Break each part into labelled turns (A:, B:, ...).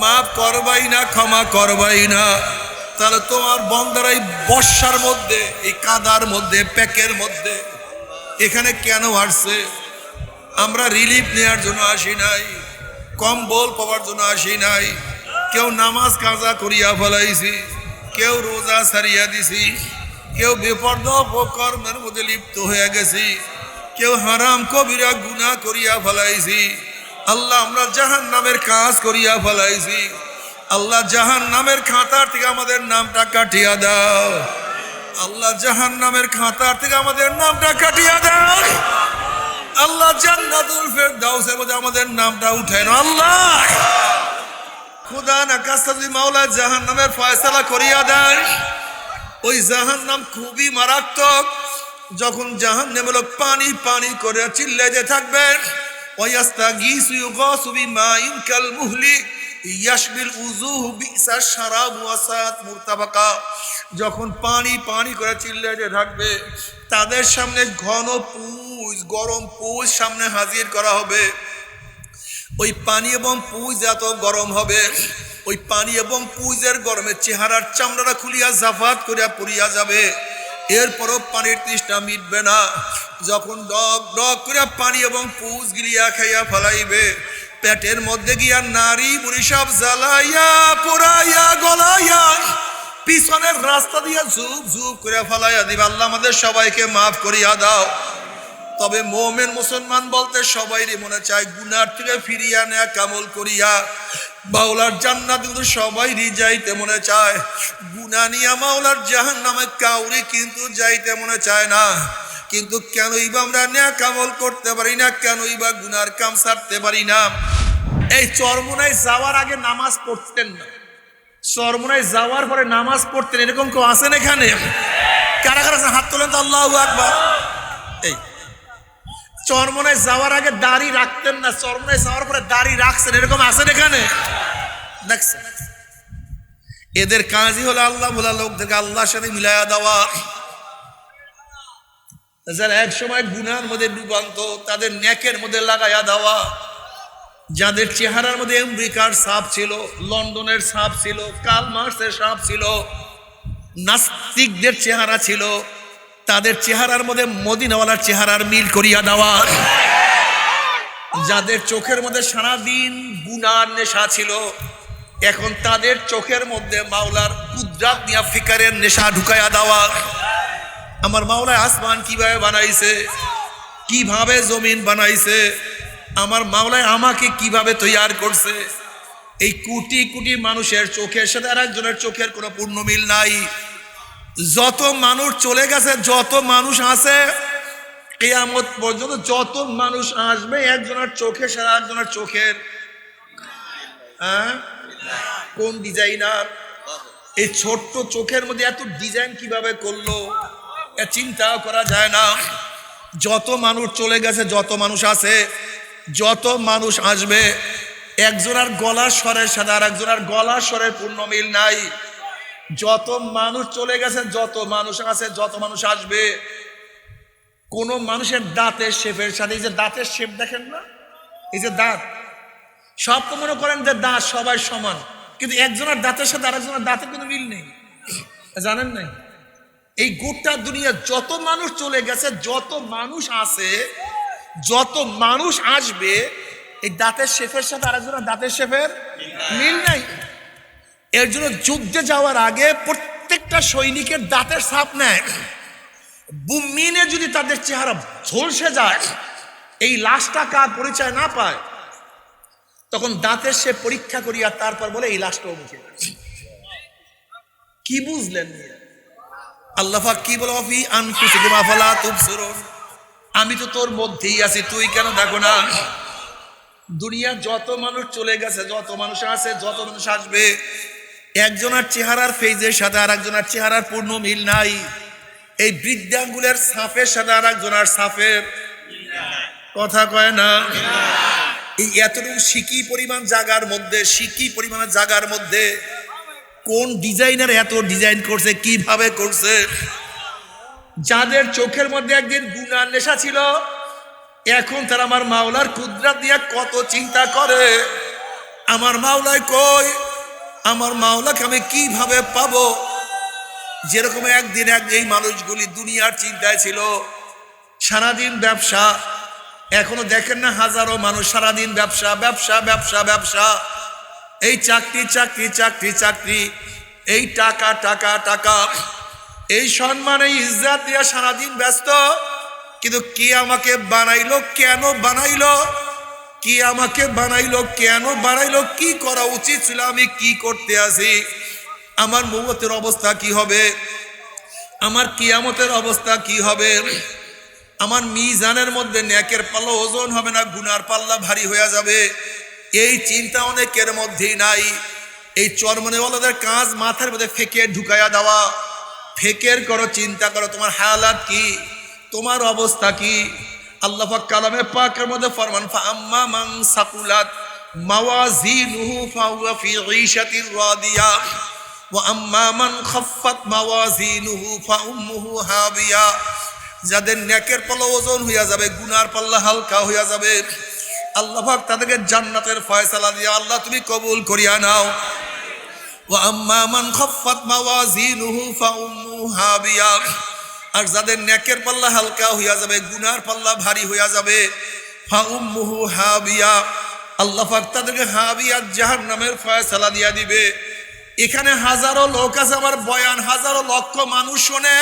A: মাফ করবাই না, ক্ষমা করবাই না। তাহলে তোমার বন্দারাই বর্ষার মধ্যে, এই কাদার মধ্যে প্যাকের মধ্যে, এখানে কেন আসছে? আমরা রিলিফ নেওয়ার জন্য আসি নাই, কম্বল পাওয়ার জন্য আসি নাই, কেউ নামাজ কাজা করিয়া ফেলাইছি, কেউ রোজা সারিয়া দিছি, কেউ বেপর্দ কর্মের মধ্যে লিপ্ত হয়ে গেছি, কেউ হারাম কবিরা গুনাহ করিয়া ফেলাইছি। আল্লাহ, আমরা জাহান নামের কাজ করিয়া ফেলাইছি। আল্লাহ জাহান নামের খাতার থেকে আমাদের নামটা কাটিয়া দাও। আল্লাহ জাহান নামের খাতার থেকে আমাদের নামটা কাটিয়া দাও। আল্লাহ, জান্নাতুল ফেরদাউসের মধ্যে আমাদের নামটা উঠায় না আল্লাহ। খুদা না কাস্তাদি মাওলা জাহান নামের ফয়সালা করিয়া দেয়, ওই জাহান নাম খুবই মারাত্মক। যখন জাহান নামের লোক পানি পানি করে চিল্লাইতে থাকবেন যখন পানি পানি করে চিল্লাইতে থাকবে তাদের সামনে ঘন পুজ, গরম পুজ সামনে হাজির করা হবে। ওই পানি এবং পুজ এত গরম হবে, ওই পানি এবং পুজের গরমে চেহারার চামড়াটা খুলিয়া জাফাত করিয়া পড়িয়া যাবে। এরপরও পানির তৃষ্ণা মিটবে না। যখন ডক ডক করিয়া পানি এবং পুজ গিলিয়া খাইয়া ফেলাইবে, পেটের মধ্যে গিয়া নারী বুড়ি সব জ্বালাইয়া পোড়াইয়া গলাইয়া, পিছনের রাস্তা দিয়া ঝুপ ঝুপ করে ফেলাইয়া দিবে। আল্লাহ আমাদের সবাইকে মাফ করিয়া দাও। তবে মোমেন মুসলমান বলতে সবাইরই মনে চায়, গুনার থেকে ফিরিয়া নেয়া কামল করিয়া। বাউলার জান্নাত কিন্তু সবাইরই যাইতে মনে চায়। গুনা নিয়া মাওলার জাহান নামে কাউরি কিন্তু যাইতে মনে চায় না। কিন্তু কেনই বা আমরা নেয়া কামল করতে পারি না, কেনই বা গুনার কাম সারতে পারি না। এই চরমুনায় যাওয়ার আগে নামাজ পড়তেন না। চরমুনায় যাওয়ার পরে নামাজ পড়তেন, এরকম কেউ আছেন এখানে? কারা কারা? হাত তোলেন তো, আল্লাহ আকবার। এই চরমনায় যাওয়ার আগে দাড়ি রাখতেন না, চরমনায় যাওয়ার পরে দাড়ি রাখছেন, এরকম আছেন এখানে? দেখছেন? এদের কাজই হলো আল্লাহ ভোলা লোকদেরকে আল্লাহর সাথে মিলাইয়া দেওয়া। যারা এক সময় গুনার মধ্যে ডুবান্ত, তাদের নেকের মধ্যে লাগাইয়া দেওয়া। যাদের চেহারার মধ্যে আমেরিকার সাপ ছিল, লন্ডনের সাপ ছিল, কাল মার্সের সাপ ছিল, নাস্তিকদের চেহারা ছিল তাদের চেহারার মধ্যে মদিনাওয়ালার চেহারার মিল করিয়া দেওয়া। যাদের চোখের মধ্যে সারাদিন গুনার নেশা ছিল, এখন তাদের চোখের মধ্যে মাওলার কুদরাত নিয়া ফিকারের নেশা ঢুকাইয়া দেওয়া। আমার মাওলায় আসমান কীভাবে বানাইছে, কীভাবে জমিন বানাইছে, আমার মাওলায় আমাকে কীভাবে তৈয়ার করছে, এই কোটি কোটি মানুষের চোখের সাথে আর একজনের চোখের কোনো পূর্ণ মিল নাই। যত মানুষ চলে গেছে, যত মানুষ আছে, কেয়ামত পর্যন্ত যত মানুষ আসবে, একজনের চোখে সারা একজনের চোখের হ্যাঁ? কোন ডিজাইনার এই ছোট্ট চোখের মধ্যে এত ডিজাইন কীভাবে করল? এ চিন্তাও করা যায় না। যত মানুষ চলে গেছে, যত মানুষ আছে, যত মানুষ আসবে, একজনের গলার স্বরের সাথে আর একজনের গলার স্বরের পূর্ণ মিল নাই। যত মানুষ চলে গেছে, যত মানুষ আছে, যত মানুষ আসবে, কোন মানুষের দাঁতের শেপের সাথে, এই যে দাঁতের শেপ দেখেন না? এই যে দাঁত। সব তো মনে করেন যে দাঁত সবাই সমান, কিন্তু একজনের দাঁতের সাথে আরেকজনের দাঁতের কোনো মিল নেই। জানেন নাই? এই গোটা দুনিয়া যত মানুষ চলে গেছে, যত মানুষ আছে, যত মানুষ আসবে, এই দাঁতের শেফের সাথে আরেকজনের দাঁতের শেফের মিল নাই। এর জন্য যুদ্ধে যাওয়ার আগে প্রত্যেকটা সৈনিকের দাঁতের সাপ নেয়। যদি তাদের চেহারা ঝলসে যায়, এই লাশটা কার পরিচয় না পায়? তখন দাঁতের সে পরীক্ষা করিয়া তারপর বলে, এই লাশটা মুখে কি বুঝলেন আল্লাহ কি বলো আমি তো তোর মধ্যেই আছি, তুই কেন দেখো না? দুনিয়া যত মানুষ চলে গেছে, যত মানুষ আছে, যত মানুষ আসবে একজনের চেহারার ফেজের সাথে আর একজনের চেহারার পূর্ণ মিল নাই। এই বৃদ্ধাঙ্গুলের সাফের সাথে আর একজনের সাফের কথা কয় না? এই এতটুকু সিকি পরিমাণ জায়গার মধ্যে, সিকি পরিমাণ জায়গার মধ্যে কোন ডিজাইনার এত ডিজাইন করছে, কীভাবে করছে? যাদের চোখের মধ্যে একদিন গুনার নেশা ছিল, এখন তারা আমার মাওলার কুদরাত দিয়ে কত চিন্তা করে। আমার মাওলায় কই আমার মাওলাকে আমি কীভাবে পাব? যেরকম একদিন এক এই মানুষগুলি দুনিয়ার চিন্তায় ছিল, সারাদিন ব্যবসা। এখনও দেখেন না হাজারো মানুষ সারাদিন ব্যবসা ব্যবসা ব্যবসা ব্যবসা। এই চাকরি চাকরি চাকরি চাকরি। এই টাকা টাকা টাকা। এই সম্মান ইজ্জাত দিয়ে সারাদিন ব্যস্ত। কিন্তু কে আমাকে বানাইলো, কেন বানাইলো? কি আমাকে বানাইলো, কেন বানাইলো, কি করা উচিত ছিল, আমি কি করতে আসি আমার মৌতের অবস্থা কি হবে? আমার কিয়ামতের অবস্থা কি হবে? আমার মিজানের মধ্যে ন্যাকের পাল্লা, ওজন হবে না, গুনার পাল্লা ভারী হয়ে যাবে। এই চিন্তা অনেকের মধ্যেই নাই। এই চরমনেওয়ালাদের কাজ মাথার মধ্যে ফেকে ঢুকাইয়া দেওয়া। ফেকের করো চিন্তা করো, তোমার হালাত কি? তোমার অবস্থা কি? আল্লাহ কালামে পাকের মধ্যে ফরমান আম্মা মান সাকুলাত মাওয়াজিনুহু ফাহুয়া ফি ঈশাতির রাদিয়া, ওয়া আম্মা মান খাফফাত মাওয়াজিনুহু ফাউম্মুহু হাবিয়া যাদের নেকের পাল্লা ওজন হইয়া যাবে, গুনার পাল্লা হালকা হইয়া যাবে। আল্লাহ পাক তাদেরকে জান্নাতের ফয়সালা দিয়া, আল্লাহ তুমি কবুল করিয়া নাও ওয়া আম্মা মান খাফফাত মাওয়াজিনুহু ফাউম্মুহু হাবিয়া আর যাদের নেকের পাল্লা হালকা হইয়া যাবে, গুনার পাল্লা ভারী হইয়া যাবে, ফাউম্মুহু হাবিয়া। আল্লাহ তাদেরকে হাবিয়া জাহান্নামের ফয়সালা দিয়া দিবে। এখানে হাজারো লোক আছে, আমার বয়ান, হাজারো লক্ষ মানুষ শোনে,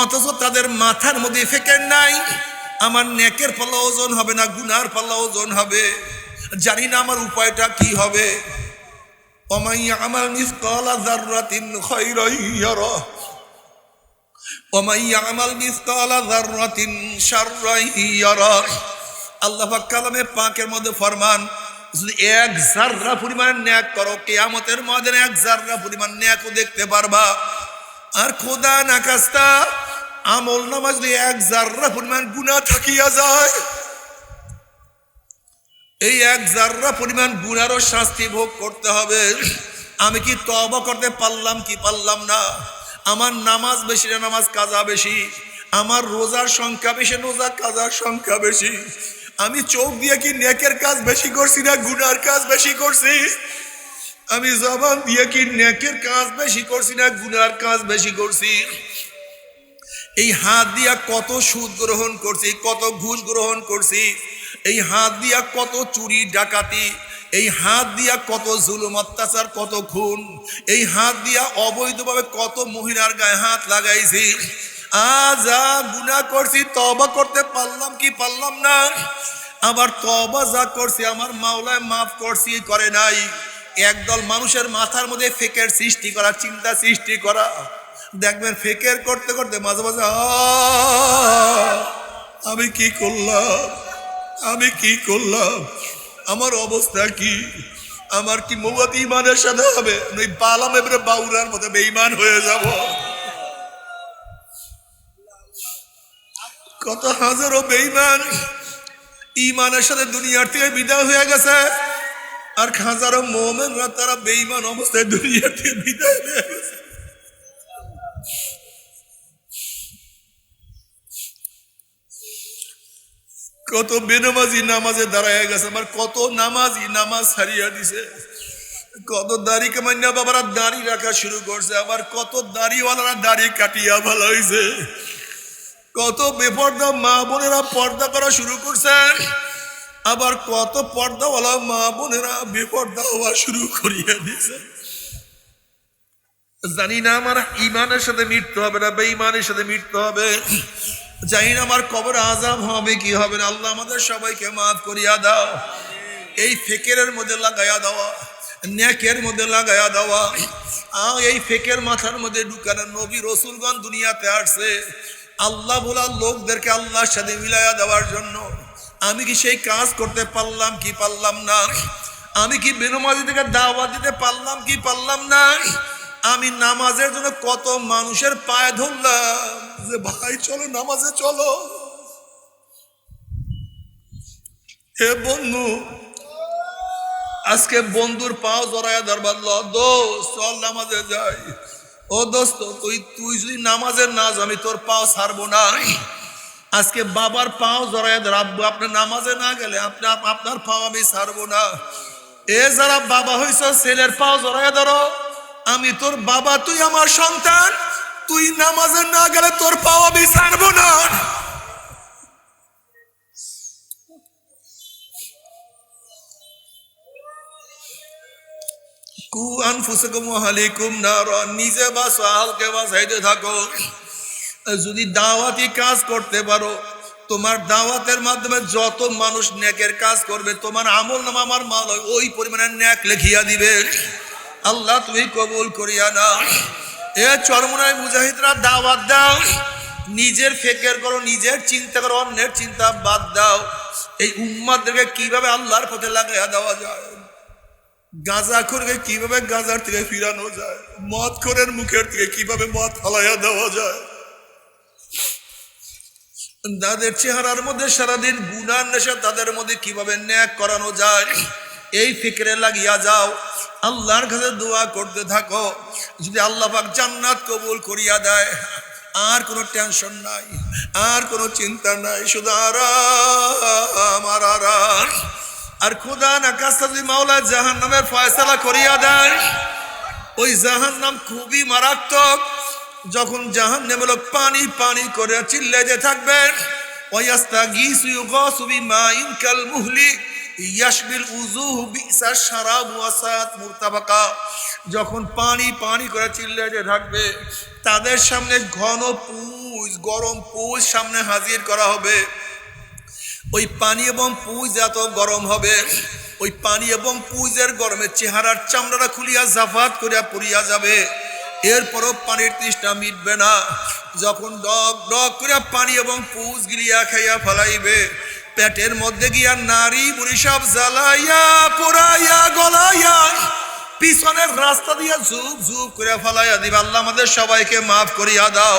A: অথচ তাদের মাথার মধ্যে ফেকের নাই। আমার নেকের পাল্লা ওজন হবে না, গুনার পাল্লা ওজন হবে। জানি না আমার উপায়টা কি হবে। অমাইয়া আমার মিসকালা যাররাতিন খায়রান আল্লাহ কালামে পাকের মধ্যে ফরমান, যদি এক জাররা পরিমাণ ন্যাক করো, কেয়ামতের মধ্যে এক জাররা পরিমাণ ন্যাকও দেখতে পারবা। আর খোদা নাকাস্তা, আমল নামাজ যদি এক জাররা পরিমাণ গুনাহ থাকিয়া যায়, এই এক জাররা পরিমাণ গুনারও শাস্তি ভোগ করতে হবে। আমি কি তবা করতে পারলাম কি পারলাম না? আমার নামাজ বেশি না, নামাজ কাজা বেশি? আমার রোজার সংখ্যা বেশি, রোজা কাজার সংখ্যা বেশি? আমি চোখ দিয়ে কি নেকের কাজ বেশি করছি না গুনার কাজ বেশি করছি? আমি জবান দিয়ে কি নেকের কাজ বেশি করছি না গুনার কাজ বেশি করছি? এই হাত দিয়া কত সুদ গ্রহণ করছি, কত ঘুষ গ্রহণ করছি? এই হাত দিয়া কত চুরি ডাকাতি? এই হাত দিয়া কত জুলুম, অত্যাচার, কত খুন, এই হাত দিয়া অবৈধভাবে কত মহিলার গায়ে হাত লাগাইছি। আজ গুণা করছি তবা করতে পারলাম কি পারলাম না? আবার তবা যা করছি, আমার মাওলায় মাফ করছি, করে নাই। একদল মানুষের মাথার মধ্যে ফেকের সৃষ্টি করা, চিন্তা সৃষ্টি করা। দেখবেন ফেকের করতে করতে মাঝে মাঝে আমি কি করলাম? আমি কি করলাম? আমার অবস্থা কি? আমার কি মৌয়াতি ইমানের সাথে হবে? ওই বালাম এবারে বাউরার মতো বেইমান হয়ে যাব। কত হাজারো বেইমান ইমানের সাথে দুনিয়ার থেকে বিদায় হয়ে গেছে, আর হাজারো মোমেনরা তারা বেইমান অবস্থায় দুনিয়ার থেকে বিদায় হয়ে গেছে। কত বেনামাজি নামাজে দাঁড়ায় গেছে, আমার কত নামাজি নামাজ হারিয়া দিছে। কত দাড়ি কামান্যা বাবারা দাড়ি রাখা শুরু করছে আবার কত দাড়িওয়ালারা দাড়ি কাটিয়া ভালো হয়েছে কত বেপর্দা মা বোনেরা পর্দা করা শুরু করছে, আবার কত পর্দাওয়ালা মা বোনেরা বেপর্দা হওয়া শুরু করিয়া দিছে। জানি না আমার ইমানের সাথে মৃত্যু হবে না, বেঈমানের সাথে মৃত্যু হবে। জানি না আমার কবর আজাব হবে, কি হবে না। আল্লাহ আমাদের সবাইকে মাফ করিয়া দাও। এই ফেকের মধ্যে লাগাইয়া দেওয়া ন্যাকের মধ্যে লাগাইয়া দেওয়া এই ফেকের মাথার মধ্যে ঢুকানো নবী রসুলগঞ্জ দুনিয়াতে আসছে। আল্লাহ বলা লোকদেরকে আল্লাহর সাথে মিলাইয়া দেওয়ার জন্য। আমি কি সেই কাজ করতে পারলাম, কি পারলাম না? আমি কি বেনমাজি থেকে দাওয়া দিতে পারলাম, কি পারলাম না? আমি নামাজের জন্য কত মানুষের পায়ে ধরলাম যে, ভাই, চলো নামাজে, চলো। হে বন্ধু, আজকে বন্ধুর পাও জড়াইয়া দরবার ল দোস্ত, চল নামাজে যাই। ও দোস্ত, তুই তুই যদি নামাজে না আমি তোর পাও ছাড়বো না আজকে বাবার পাও জড়াইয়া ধর। আব্বু আপনার নামাজে না গেলে আপনার আপনার পাও আমি ছাড়বো না। এ যারা বাবা হইছ, ছেলের পাও জড়াইয়া ধরো। আমি তোর বাবা, তুই আমার সন্তান। তুই নামাজে না গেলে তোর পাও আমি না। কু আনফুসকুম ওয়াহালিকুম নারা, নিজে বাঁচো আলকে বাঁচাইতে থাকো। যদি দাওয়াতি কাজ করতে পারো, তোমার দাওয়াতের মাধ্যমে যত মানুষ নেকের কাজ করবে, তোমার আমল নাম আমার মাল ওই পরিমাণে ন্যাক লেখিয়া দিবে। আল্লাহ তুমি কবুল করিয়া না এ চরমনায় মুজাহিদরা দাওয়াত দাও। নিজের ফেকের করো, নিজের চিন্তা করো, অন্যের চিন্তা বাদ দাও। এই উম্মাদেরকে কীভাবে আল্লাহর পথে লাগাইয়া দেওয়া যায়? গাঁজা খোরকে কীভাবে গাঁজার থেকে ফিরানো যায়? মদ খোরের মুখের থেকে কীভাবে মদ ফালাইয়া দেওয়া যায়? তাদের চেহারার মধ্যে সারাদিন গুনার নেশা তাদের মধ্যে কীভাবে ন্যাক করানো যায়? এই ফিকরে লাগিয়া যাও। আল্লাহর কাছে দোয়া করতে থাকো। যদি আল্লাহ পাক জান্নাত কবুল করিয়া দেয়, আর কোনো টেনশন নাই, আর কোনো চিন্তা নাই, শুধু আর আর খুদা না কাজটা যদি মাওলা জাহান নামের ফয়সালা করিয়া দেয়, ওই জাহান নাম খুবই মারাত্মক। যখন জাহান নেমে পানি পানি করে চিল্লাইতে থাকবেন ওয়াস্তা গিসু ইউগাসু মা ইনকাল মুহলি। ইয়াশবিল উজুহ বিসা শারাব ওয়াসাত মুরতাবাকা। যখন পানি পানি করে চিল্লাইতে থাকবে তাদের সামনে ঘন পুজ, গরম পুজ সামনে হাজির করা হবে। ওই পানি এবং পুজ এত গরম হবে, ওই পানি এবং পুজের গরমে চেহারার চামড়াটা খুলিয়া জাফাত করিয়া পড়িয়া যাবে। এরপরও পানির তৃষ্ণা মিটবে না। যখন ডক ডক করিয়া পানি এবং পুজ গিলিয়া খাইয়া ফেলাইবে, পেটের মধ্যে গিয়া নারী বুড়ি জ্বালাইয়া, পোড়াইয়া, গলাইয়া, পিছনের রাস্তা দিয়া ঝুপ ঝুপ করে ফেলাইয়া দিবে। আল্লাহ আমাদের সবাইকে মাফ করিয়া দাও।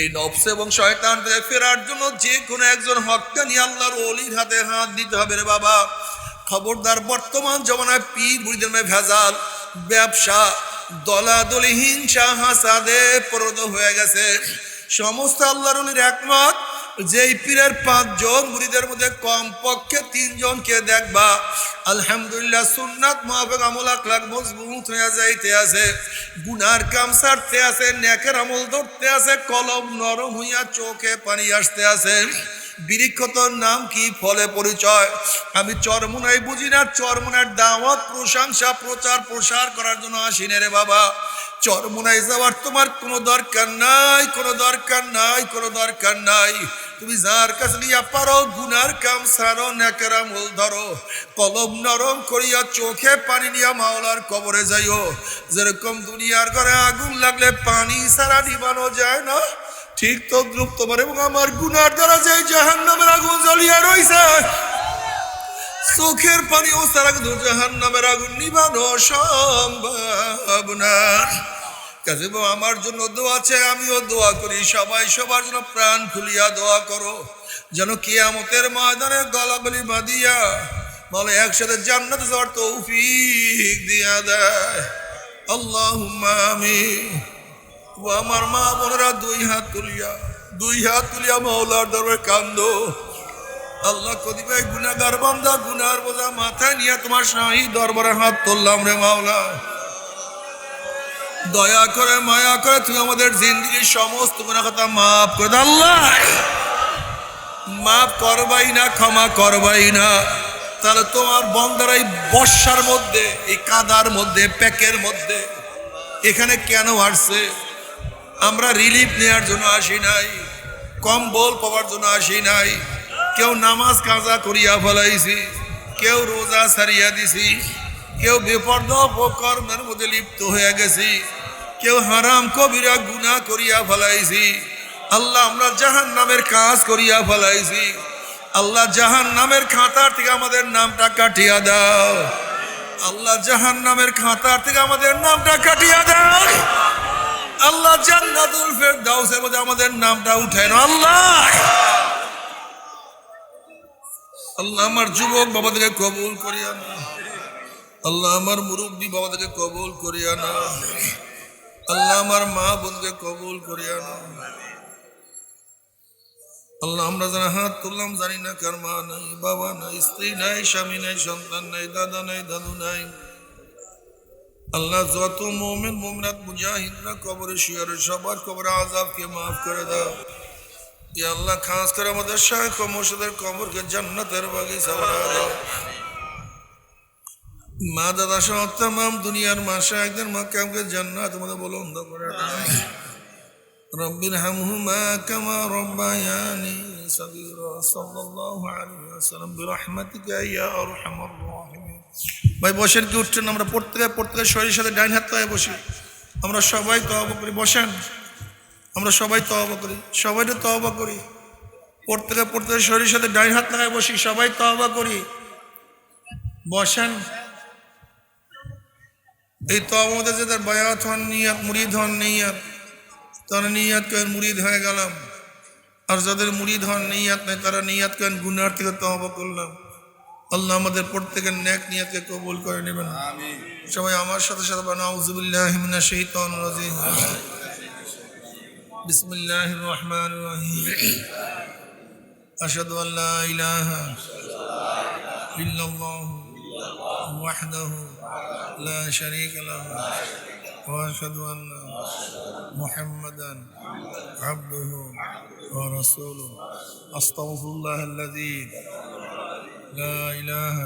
A: এই নবস এবং শয়তান থেকে ফেরার জন্য যে কোনো একজন হক্কানি আল্লাহর অলির হাতে হাত দিতে হবে রে বাবা। খবরদার বর্তমান জমানায় পীর বুড়িদের ভেজাল, ব্যবসা দলাদলি হিংসা হাসাদে পরদ হয়ে গেছে। সমস্ত আল্লাহর অলির একমত যেই পীরের পাঁচজন মুড়িদের মধ্যে কম পক্ষে তিনজনকে দেখবা? আলহামদুলিল্লাহ, সুন্নাত মাহফিক আমল, আখলাক মজবুত হয়ে যাইতে আছে। গুনার কাম ছাড়তে আছে, নেকের আমল ধরতে আছে, কলম নরম হইয়া চোখে পানি আসতে আছে। বিরিক্ষতর নাম কি? ফলে পরিচয়। আমি চরমুনাই বুঝি না, চরমুনার দাওয়াত, প্রশংসা, প্রচার, প্রসার করার জন্য আসিনে রে বাবা। চরমুনাই যাওয়ার তোমার কোনো দরকার নাই, কোনো দরকার নাই, কোনো দরকার নাই। তুমি যার কাছে নিয়ে পারো, গুনার কাম সারো নেকেরা মূল ধরো। কলম নরম করিয়া চোখে পানি নিয়া মাওলার কবরে যাইও। যেরকম দুনিয়ার ঘরে আগুন লাগলে পানি সারা নিবানো যায় না। ঠিক তো দ্রুপ তোমার এবং আমার গুনার দ্বারা যে জাহান নামের আগুন জ্বলিয়া রইছে, চোখের পানি ও সারা জাহান নামের আগুন নিবানো সম্ভব না। কাজে আমার জন্য দোয়া আছে, আমিও দোয়া করি। সবাই সবার জন্য প্রাণ খুলিয়া দোয়া করো। যেন কিয়ামতের ময়দানে গলাগলি বাঁধিয়া বলে, একসাথে জান্নাত যাওয়ার তৌফিক দিয়া দেয়। আল্লাহ আমি ও আমার মা বোনেরা, দুই হাত তুলিয়া, দুই হাত তুলিয়া মাওলার দরবারে কান্দো। আল্লাহ কদিবাই গুনাগার বান্দা গুনার বোঝা মাথায় নিয়ে তোমার শাহী দরবারে হাত তুললাম রে মাওলা। দয়া করে, মায়া করে তুমি আমাদের জিন্দগির সমস্ত গুণা কথা মাফ করে আল্লাহ। মাফ করবাই না, ক্ষমা করবাই না। তাহলে তোমার বন্দারাই বর্ষার মধ্যে, এই কাদার মধ্যে প্যাকের মধ্যে, এখানে কেন আসছে? আমরা রিলিফ নেওয়ার জন্য আসি নাই, কম্বল পাওয়ার জন্য আসি নাই, কেউ নামাজ কাজা করিয়া ফেলাইছি, কেউ রোজা সারিয়া দিছি। কেউ বেপর্দ কর্মের মধ্যে লিপ্ত হয়ে গেছি। কেউ হারাম কবিরা গুনাহ করিয়া ফেলাইছি। আল্লাহ আমরা জাহান নামের কাজ করিয়া ফেলাইছি। আল্লাহ জাহান নামের খাতার থেকে আমাদের নামটা কাটিয়া দাও। আল্লাহ জাহান নামের খাতার থেকে আমাদের নামটা কাটিয়া দাও। আল্লাহ জান্নাতুল ফেরদাউসের মধ্যে আমাদের নামটা উঠায় না আল্লাহ। আল্লাহ আমার যুবক বাবাদেরকে কবুল করিয়া আল্লাহ আমার মুরব্বী বাবাদেরকে কবুল করিয়া না আল্লাহ আমার মা বোনকে কবুল করিয়া না আল্লাহ, আমরা যারা হাত তুললাম জানি না কার মা নাই, বাবা নাই, স্ত্রী নাই, স্বামী নাই, সন্তান নাই, দাদা নাই, দাদু নাই। আল্লাহ, যত মোমেন, মোমনাত, মুজাহিদরা কবরে শিয়ারে সবার কবরে আজাবকে মাফ করে দাও। ইয়া আল্লাহ, খাস করে আমাদের শাহ মোর্শেদের কবরকে জান্নাতের বাগিচা বানায় দাও মা দাদা সহ তাম দুনিয়ার মাসা একদিন মা কামকে জান্নাত তোমাদের বলো অন্ধ করে রব্বির হামহুমা কামা রব্বায়ানি সাগীরা সাল্লাল্লাহু আলাইহি ওয়াসাল্লাম বিরহমাতিকা ইয়া আরহামার রাহিমিন। ভাই, বসেন কি উঠছেন? আমরা প্রত্যেকে প্রত্যেকের শরীরের সাথে ডাইন হাত পায়ে বসি। আমরা সবাই তওবা করি। বসেন। আমরা সবাই তওবা করি। সবাই তো তওবা করি। প্রত্যেকে প্রত্যেকের শরীরের সাথে ডাইন হাত লাগায় বসি। সবাই তওবা করি। বসেন। এই মধ্যে যাদের বায়াত হন নিয়াত মুরিদ হন নিয়াত তারা নিয়াত করেন মুরিদ হয়ে গেলাম। আর যাদের মুরিদ হন নিয়াত নেই তারা নিয়াত করেন গুনার থেকে তহবা করলাম। আল্লাহ আমাদের প্রত্যেকের ন্যাক নিয়াতকে কবুল করে নেবেন। সবাই আমার সাথে সাথে বানা আউযুবিল্লাহি মিনাশ শাইতানির রাজিম। বিসমিল্লাহির রহমানির রহিম। আশহাদু আল্লা ইলাহা ইল্লাল্লাহু। وحده لا شريك له وأشهد أن محمدا عبده ورسوله. استغفر الله الذي لا إله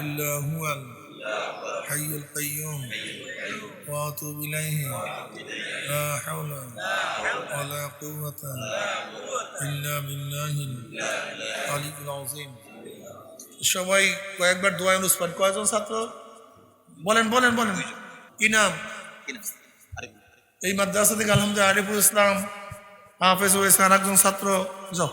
A: إلا هو الحي القيوم وأتوب إليه. لا حول ولا قوة إلا بالله العلي العظيم. সবাই কয়েকবার দোয়া ইউনুস পান ছাত্র? বলেন বলেন বলেন। কি নাম? এই মাদ্রাসা থেকে আলহামদুলিল্লাহ আরিফুল ইসলাম। হাফেজ ওয়েসান একজন ছাত্র। যাও।